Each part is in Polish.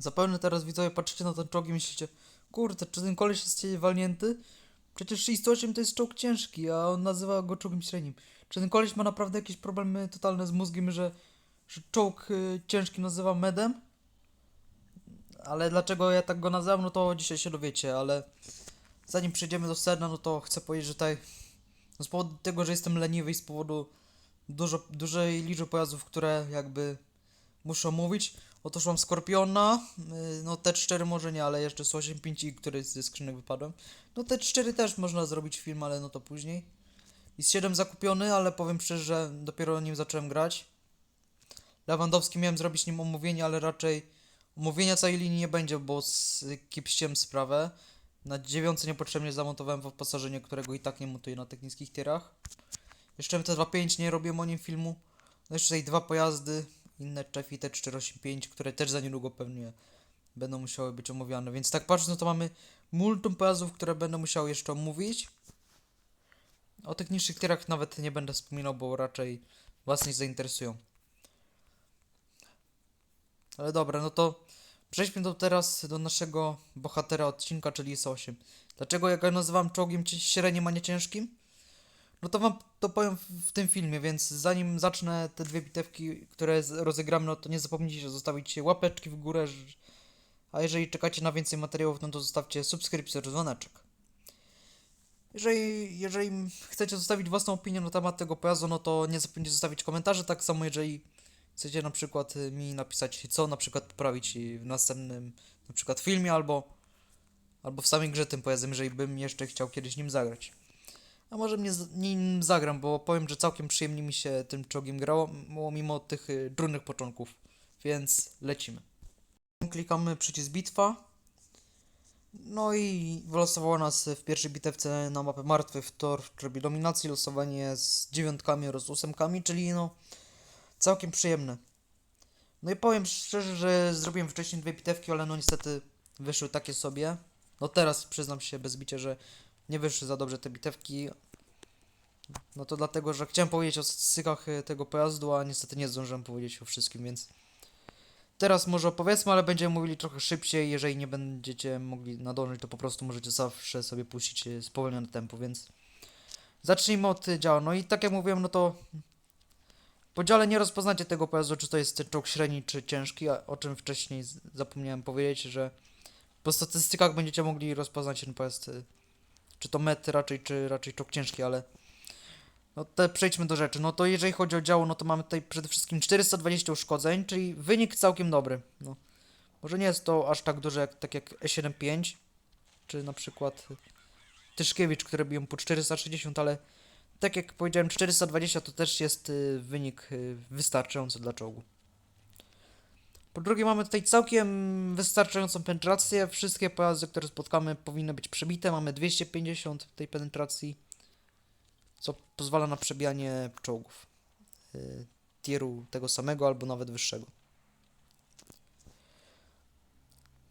Zapewne teraz widzowie patrzycie na ten czołg i myślicie, kurde, czy ten koleś jest walnięty? Przecież 608 to jest czołg ciężki, a on nazywa go czołgiem średnim. Czy ten koleś ma naprawdę jakieś problemy totalne z mózgiem, że, że czołg y, ciężki nazywa medem? Ale dlaczego ja tak go nazywam, no to dzisiaj się dowiecie, ale zanim przejdziemy do sedna, no to chcę powiedzieć, że tutaj no z powodu tego, że jestem leniwy i z powodu dużo, dużej liczby pojazdów, które jakby muszę mówić. Otóż mam Skorpiona, yy, no T4 może nie, ale jeszcze z 85 i który ze skrzynek wypadłem. No T4 też można zrobić film, ale no to później. I z 7 zakupiony, ale powiem szczerze, że dopiero nim zacząłem grać. Lewandowski miałem zrobić nim omówienie, ale raczej omówienia całej linii nie będzie, bo skipściłem sprawę. Na dziewiątce niepotrzebnie zamontowałem wyposażenie, którego i tak nie montuję na tych niskich tierach. Jeszcze MT25 nie robiłem o nim filmu. No jeszcze tutaj dwa pojazdy, inne Chefi T485, które też za niedługo pewnie będą musiały być omówione. Więc tak patrząc, no to mamy multum pojazdów, które będę musiał jeszcze omówić. O tych niższych tierach nawet nie będę wspominał, bo raczej was nie zainteresują. Ale dobra, no to przejdźmy do teraz do naszego bohatera odcinka, czyli S8. Dlaczego ja go nazywam czołgiem średnim, a nie ciężkim? No to wam to powiem w, tym filmie, więc zanim zacznę te dwie bitewki, które rozegramy, no to nie zapomnijcie zostawić łapeczki w górę, a jeżeli czekacie na więcej materiałów, no to zostawcie subskrypcję dzwoneczek. Jeżeli, jeżeli chcecie zostawić własną opinię na temat tego pojazdu, no to nie zapomnijcie zostawić komentarzy, tak samo jeżeli chcecie na przykład mi napisać, co na przykład poprawić w następnym na przykład filmie albo, albo w samej grze tym pojazdem, jeżeli bym jeszcze chciał kiedyś nim zagrać. A może mnie z- nim zagram, bo powiem, że całkiem przyjemnie mi się tym czołgiem grało, mimo tych y, trudnych początków. Więc lecimy. Klikamy przycisk bitwa. No i wylosowało nas w pierwszej bitewce na mapę martwy w tor w trybie dominacji, losowanie z dziewiątkami oraz ósemkami, czyli no całkiem przyjemne. No i powiem szczerze, że zrobiłem wcześniej dwie bitewki, ale no niestety wyszły takie sobie. No teraz przyznam się bez bicia, że nie wyszły za dobrze te bitewki. No to dlatego, że chciałem powiedzieć o stykach y, tego pojazdu, a niestety nie zdążyłem powiedzieć o wszystkim, więc teraz może opowiedzmy, ale będziemy mówili trochę szybciej. Jeżeli nie będziecie mogli nadążyć, to po prostu możecie zawsze sobie puścić y, spowolnione tempo, więc zacznijmy od y, działa. No i tak jak mówiłem, no to po dziale nie rozpoznacie tego pojazdu, czy to jest czołg średni, czy ciężki, o czym wcześniej zapomniałem powiedzieć, że po statystykach będziecie mogli rozpoznać ten pojazd, czy to met raczej, czy raczej czołg ciężki, ale no te przejdźmy do rzeczy. No to jeżeli chodzi o działo, no to mamy tutaj przede wszystkim 420 uszkodzeń, czyli wynik całkiem dobry. No. Może nie jest to aż tak duże jak, tak jak E75, czy na przykład Tyszkiewicz, które biją po 460, ale tak jak powiedziałem, 420 to też jest y, wynik y, wystarczający dla czołgu. Po drugie, mamy tutaj całkiem wystarczającą penetrację. Wszystkie pojazdy, które spotkamy, powinny być przebite. Mamy 250 tej penetracji, co pozwala na przebijanie czołgów y, tieru tego samego albo nawet wyższego.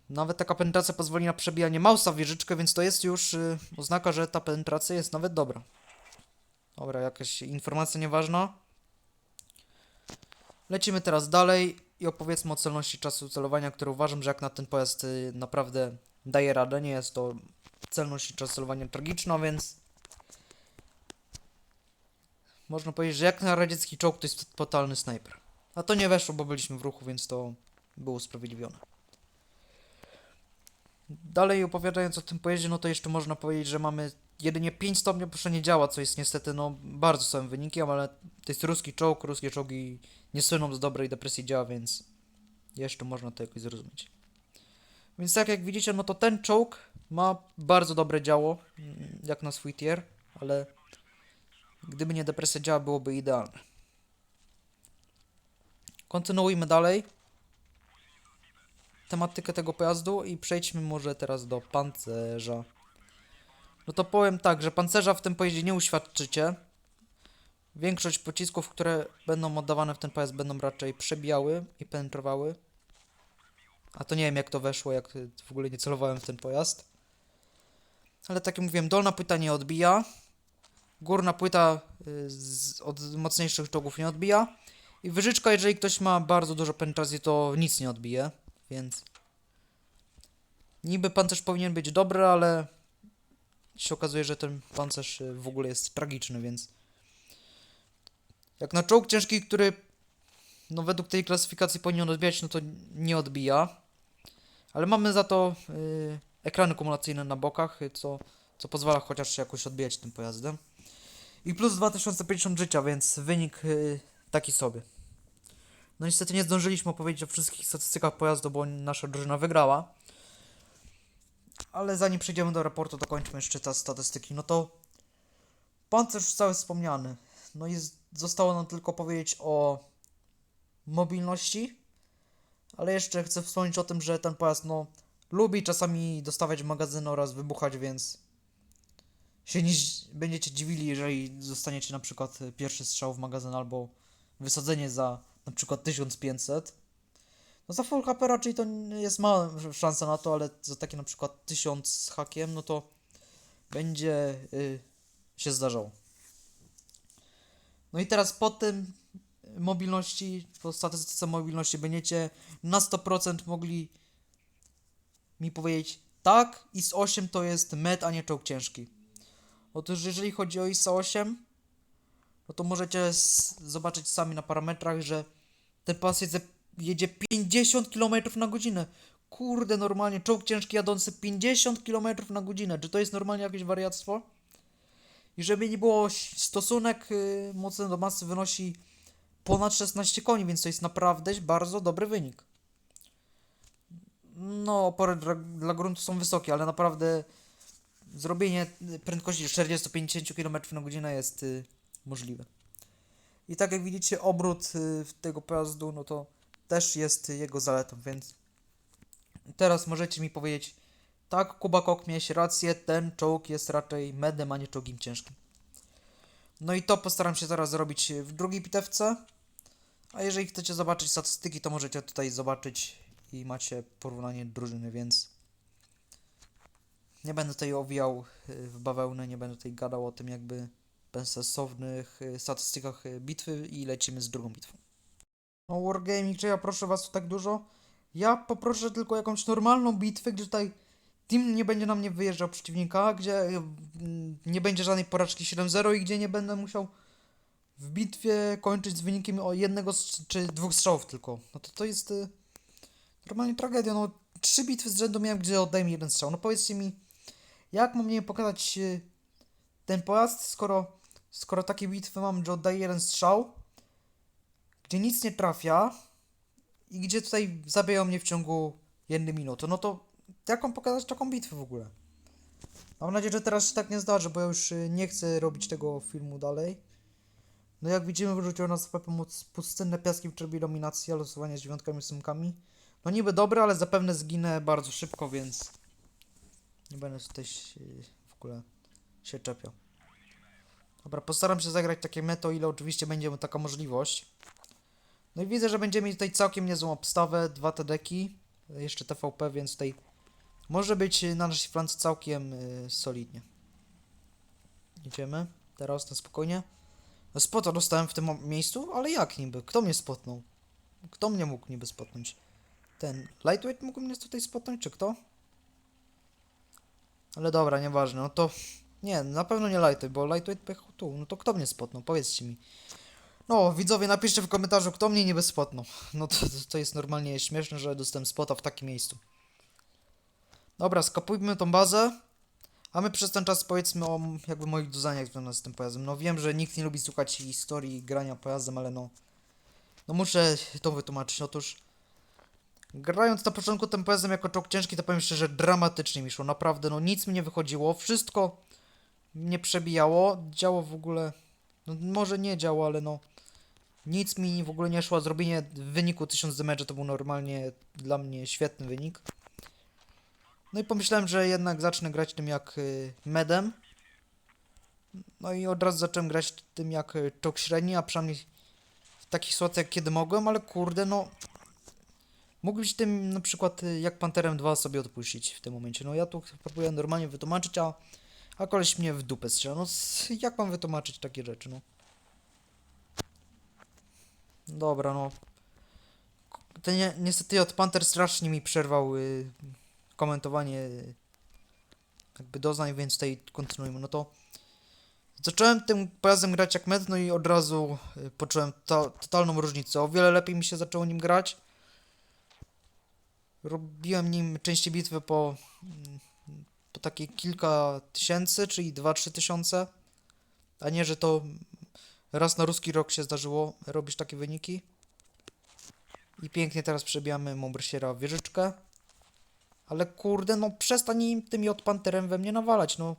Nawet taka penetracja pozwoli na przebijanie mausa w wieżyczkę, więc to jest już y, oznaka, że ta penetracja jest nawet dobra. Dobra, jakaś informacja nieważna. Lecimy teraz dalej i opowiedzmy o celności czasu celowania, który uważam, że jak na ten pojazd y, naprawdę daje radę. Nie jest to celność i czas celowania tragiczna, więc można powiedzieć, że jak na radziecki czołg to jest totalny snajper. A to nie weszło, bo byliśmy w ruchu, więc to było usprawiedliwione. Dalej opowiadając o tym pojeździe, no to jeszcze można powiedzieć, że mamy jedynie 5 stopni opuszczenia działa, co jest niestety no bardzo słabym wynikiem, ale to jest ruski czołg, ruskie czołgi nie słyną z dobrej depresji działa, więc jeszcze można to jakoś zrozumieć. Więc tak jak widzicie, no to ten czołg ma bardzo dobre działo, mm, jak na swój tier, ale gdyby nie depresja działa, byłoby idealne. Kontynuujmy dalej tematykę tego pojazdu i przejdźmy może teraz do pancerza. No to powiem tak, że pancerza w tym pojeździe nie uświadczycie. Większość pocisków, które będą oddawane w ten pojazd będą raczej przebijały i penetrowały. A to nie wiem jak to weszło, jak w ogóle nie celowałem w ten pojazd. Ale tak jak mówiłem, dolna płyta nie odbija. Górna płyta y, z, od mocniejszych czołgów nie odbija. I wyżyczka, jeżeli ktoś ma bardzo dużo penetracji, to nic nie odbije. Więc Niby pancerz powinien być dobry, ale się okazuje, że ten pancerz y, w ogóle jest tragiczny, więc jak na czołg ciężki, który no według tej klasyfikacji powinien odbijać, no to nie odbija. Ale mamy za to y, ekrany kumulacyjne na bokach, y, co, co pozwala chociaż jakoś odbijać tym pojazdem. I plus 2050 życia, więc wynik y, taki sobie. No niestety nie zdążyliśmy opowiedzieć o wszystkich statystykach pojazdu, bo nasza drużyna wygrała. Ale zanim przejdziemy do raportu, dokończmy jeszcze te statystyki. No to pancerz już cały wspomniany. No i zostało nam tylko powiedzieć o mobilności. Ale jeszcze chcę wspomnieć o tym, że ten pojazd no lubi czasami dostawać magazyny oraz wybuchać, więc się nie będziecie dziwili, jeżeli zostaniecie na przykład pierwszy strzał w magazyn albo wysadzenie za na przykład 1500. No za full HP raczej to jest mała szansa na to, ale za takie na przykład 1000 z hakiem, no to będzie y, się zdarzało. No i teraz po tym mobilności, po statystyce mobilności będziecie na 100% mogli mi powiedzieć tak, IS 8 to jest med, a nie czołg ciężki. Otóż jeżeli chodzi o ISA 8, no to możecie zobaczyć sami na parametrach, że ten pas jedzie, jedzie 50 km na godzinę. Kurde, normalnie czołg ciężki jadący 50 km na godzinę. Czy to jest normalnie jakieś wariactwo? I żeby nie było, stosunek y, mocy do masy wynosi ponad 16 koni, więc to jest naprawdę bardzo dobry wynik. No, opory dla, dla gruntu są wysokie, ale naprawdę zrobienie prędkości 40-50 km na godzinę jest y, możliwe. I tak jak widzicie, obrót y, tego pojazdu, no to też jest jego zaletą, więc teraz możecie mi powiedzieć, tak, Kuba Kok miałeś rację, ten czołg jest raczej medem, a nie czołgiem ciężkim. No i to postaram się zaraz zrobić w drugiej bitewce. A jeżeli chcecie zobaczyć statystyki, to możecie tutaj zobaczyć i macie porównanie drużyny, więc nie będę tutaj owijał y, w bawełnę, nie będę tutaj gadał o tym jakby bezsensownych y, statystykach y, bitwy i lecimy z drugą bitwą. No Wargaming, czy ja proszę was o tak dużo? Ja poproszę tylko jakąś normalną bitwę, gdzie tutaj team nie będzie na mnie wyjeżdżał przeciwnika, gdzie mm, nie będzie żadnej porażki 7-0 i gdzie nie będę musiał w bitwie kończyć z wynikiem o jednego czy dwóch strzałów tylko. No to to jest y, normalnie tragedia. No trzy bitwy z rzędu miałem, gdzie oddaję mi jeden strzał. No powiedzcie mi, jak mam nie pokazać y, ten pojazd, skoro, skoro takie bitwy mam, że oddaję jeden strzał, gdzie nic nie trafia i gdzie tutaj zabijają mnie w ciągu jednej minuty, no to jak mam pokazać taką bitwę w ogóle? Mam nadzieję, że teraz się tak nie zdarzy, bo ja już y, nie chcę robić tego filmu dalej. No jak widzimy, wyrzuciło nas pomoc pustynne piaski w trybie dominacji, a losowanie z dziewiątkami i ósemkami. No niby dobre, ale zapewne zginę bardzo szybko, więc nie będę tutaj się, w ogóle się czepiał. Dobra, postaram się zagrać takie meto, ile oczywiście będzie taka możliwość. No i widzę, że będziemy mieli tutaj całkiem niezłą obstawę, dwa TDki, jeszcze TVP, więc tutaj może być na naszej flance całkiem y, solidnie. Idziemy, teraz na spokojnie. No spota dostałem w tym miejscu, ale jak niby? Kto mnie spotnął? Kto mnie mógł niby spotnąć? Ten Lightweight mógł mnie tutaj spotnąć, czy kto? Ale dobra, nieważne, no to... Nie, na pewno nie Lightweight, bo Lightweight pojechał tu. No to kto mnie spotnął? Powiedzcie mi. No, widzowie, napiszcie w komentarzu, kto mnie niby spotnął. No to, to, jest normalnie śmieszne, że dostałem spota w takim miejscu. Dobra, skapujmy tą bazę. A my przez ten czas powiedzmy o jakby moich doznaniach związanych z tym pojazdem. No wiem, że nikt nie lubi słuchać historii grania pojazdem, ale no... No muszę to wytłumaczyć. Otóż... Grając na początku tym pojazdem jako czołg ciężki, to powiem szczerze, dramatycznie mi szło. Naprawdę, no nic mi nie wychodziło. Wszystko mnie przebijało. Działo w ogóle... No może nie działo, ale no... Nic mi w ogóle nie szło. Zrobienie w wyniku 1000 damage to był normalnie dla mnie świetny wynik. No i pomyślałem, że jednak zacznę grać tym jak y, medem. No i od razu zacząłem grać tym jak y, czołg średni, a przynajmniej w takich sytuacjach kiedy mogłem, ale kurde no... Mógłbym się tym na przykład y, jak Panterem 2 sobie odpuścić w tym momencie. No ja tu próbuję normalnie wytłumaczyć, a, a koleś mnie w dupę strzela. No jak mam wytłumaczyć takie rzeczy, no? Dobra, no. Ten nie, niestety od Panther strasznie mi przerwał y, komentowanie jakby doznań, więc tutaj kontynuujmy. No to zacząłem tym pojazdem grać jak med, no i od razu y, poczułem to, totalną różnicę. O wiele lepiej mi się zaczęło nim grać. Robiłem nim części bitwy po, mm, po takie kilka tysięcy, czyli 2-3 tysiące. A nie, że to raz na ruski rok się zdarzyło robić takie wyniki. I pięknie teraz przebijamy Mombrsiera w wieżyczkę. Ale kurde, no przestań im tymi od panterem we mnie nawalać, no.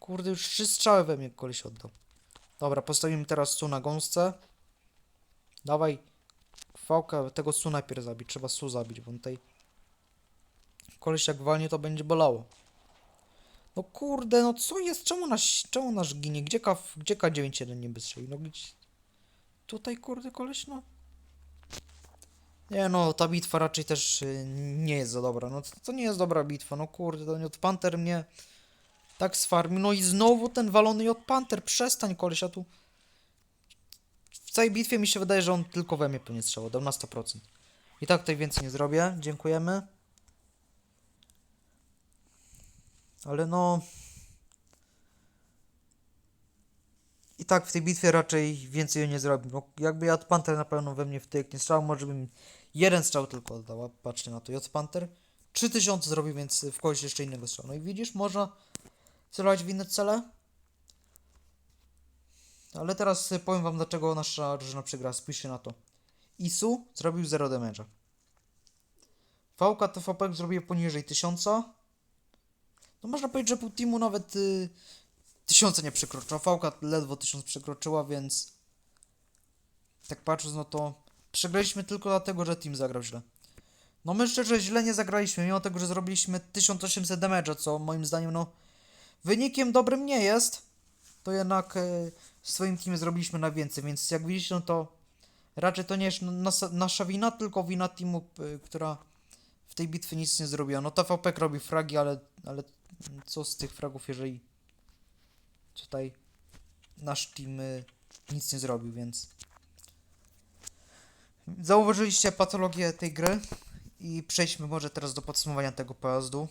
Kurde, już trzy strzały we mnie koleś oddał. Dobra, postawimy teraz Su na gąsce. Dawaj. Fałkę, tego Su najpierw zabić. Trzeba Su zabić, bo on. Koleś jak walnie, to będzie bolało. No kurde, no co jest? Czemu nasz, czemu nasz ginie? Gdzie, K, gdzie K91 nie wystrzelił? No gdzie... Tutaj kurde koleś, no. Nie no, ta bitwa raczej też y, nie jest za dobra. No to, to nie jest dobra bitwa, no kurde, nie od Panther mnie tak sfarmił. No i znowu ten walony od Panther, przestań koleś, a tu... W całej bitwie mi się wydaje, że on tylko we mnie pewnie strzelał, dał na 100%. I tak tutaj więcej nie zrobię, dziękujemy. Ale no... I tak w tej bitwie raczej więcej nie zrobił. No, jakby jadł Panther na pewno we mnie wtyk nie strzał, może bym jeden strzał tylko oddał. Patrzcie na to, Jadł Panther 3000 zrobił, więc w kogoś jeszcze innego strzał. No i widzisz, można celować w inne cele. Ale teraz powiem wam, dlaczego nasza drużyna przegra. Spójrzcie na to. Isu zrobił 0 damage'a. VK TVP zrobił poniżej 1000. No można powiedzieć, że pół teamu nawet y, tysiąca nie przekroczyła. Fałka ledwo tysiąc przekroczyła, więc tak patrząc, no to przegraliśmy tylko dlatego, że team zagrał źle. No my szczerze źle nie zagraliśmy, mimo tego, że zrobiliśmy 1800 damage'a, co moim zdaniem, no wynikiem dobrym nie jest, to jednak e, w swoim teamie zrobiliśmy na więcej, więc jak widzicie, no to raczej to nie jest nasza, nasza wina, tylko wina teamu, e, która w tej bitwie nic nie zrobiła. No TVP robi fragi, ale, ale co z tych fragów, jeżeli tutaj nasz team y, nic nie zrobił, więc zauważyliście patologię tej gry i przejdźmy może teraz do podsumowania tego pojazdu.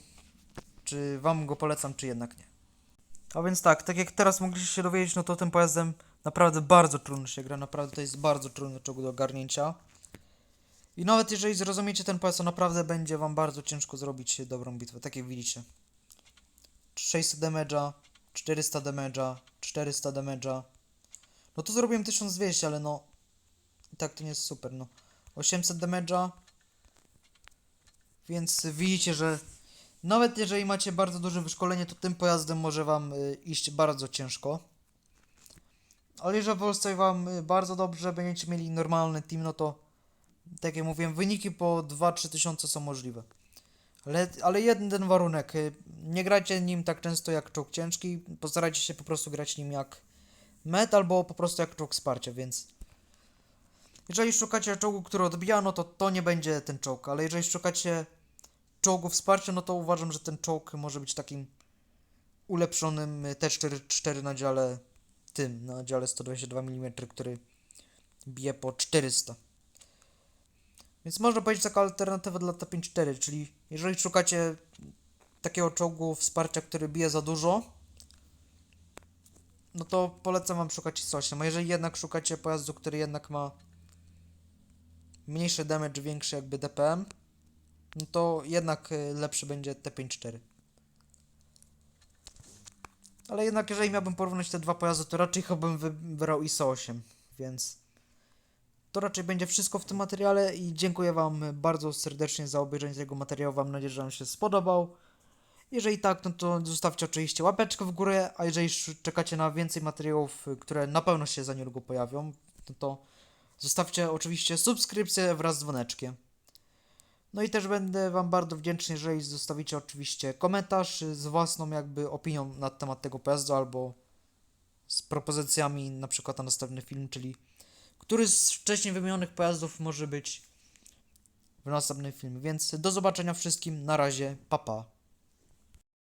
Czy wam go polecam, czy jednak nie. A więc tak, tak jak teraz mogliście się dowiedzieć, no to tym pojazdem naprawdę bardzo trudno się gra, naprawdę to jest bardzo trudny czołg do ogarnięcia. I nawet jeżeli zrozumiecie ten pojazd, to naprawdę będzie wam bardzo ciężko zrobić dobrą bitwę, tak jak widzicie. 600 damage'a, 400 damage'a, 400 damage'a. No to zrobiłem 1200, ale no... I tak to nie jest super, no. 800 damage'a. Więc widzicie, że nawet jeżeli macie bardzo duże wyszkolenie, to tym pojazdem może wam y, iść bardzo ciężko. Ale jeżeli Polsce wam y, bardzo dobrze, będziecie mieli normalny team, no to tak jak mówiłem, wyniki po 2-3 tysiące są możliwe. Ale, ale jeden warunek. y, Nie grajcie nim tak często jak czołg ciężki. Postarajcie się po prostu grać nim jak met albo po prostu jak czołg wsparcia, więc. Jeżeli szukacie czołgu, który odbija, no to to nie będzie ten czołg. Ale jeżeli szukacie czołgu wsparcia, no to uważam, że ten czołg może być takim ulepszonym y, T4 na dziale tym, na dziale 122 mm, który bije po 400. Więc można powiedzieć taka alternatywa dla T54, czyli jeżeli szukacie takiego czołgu wsparcia, który bije za dużo, no to polecam wam szukać IS-8. A jeżeli jednak szukacie pojazdu, który jednak ma mniejszy damage, większy jakby DPM, no to jednak y, lepszy będzie T54. Ale jednak jeżeli miałbym porównać te dwa pojazdy, to raczej chyba bym wybrał IS-8, więc to raczej będzie wszystko w tym materiale i dziękuję Wam bardzo serdecznie za obejrzenie tego materiału. Mam nadzieję, że Wam się spodobał. Jeżeli tak, no to zostawcie oczywiście łapeczkę w górę, a jeżeli czekacie na więcej materiałów, które na pewno się za niedługo pojawią, no to zostawcie oczywiście subskrypcję wraz z dzwoneczkiem. No i też będę Wam bardzo wdzięczny, jeżeli zostawicie oczywiście komentarz z własną jakby opinią na temat tego pojazdu albo z propozycjami na przykład na następny film, czyli który z wcześniej wymienionych pojazdów może być w następnym filmie. Więc do zobaczenia wszystkim. Na razie. Pa pa.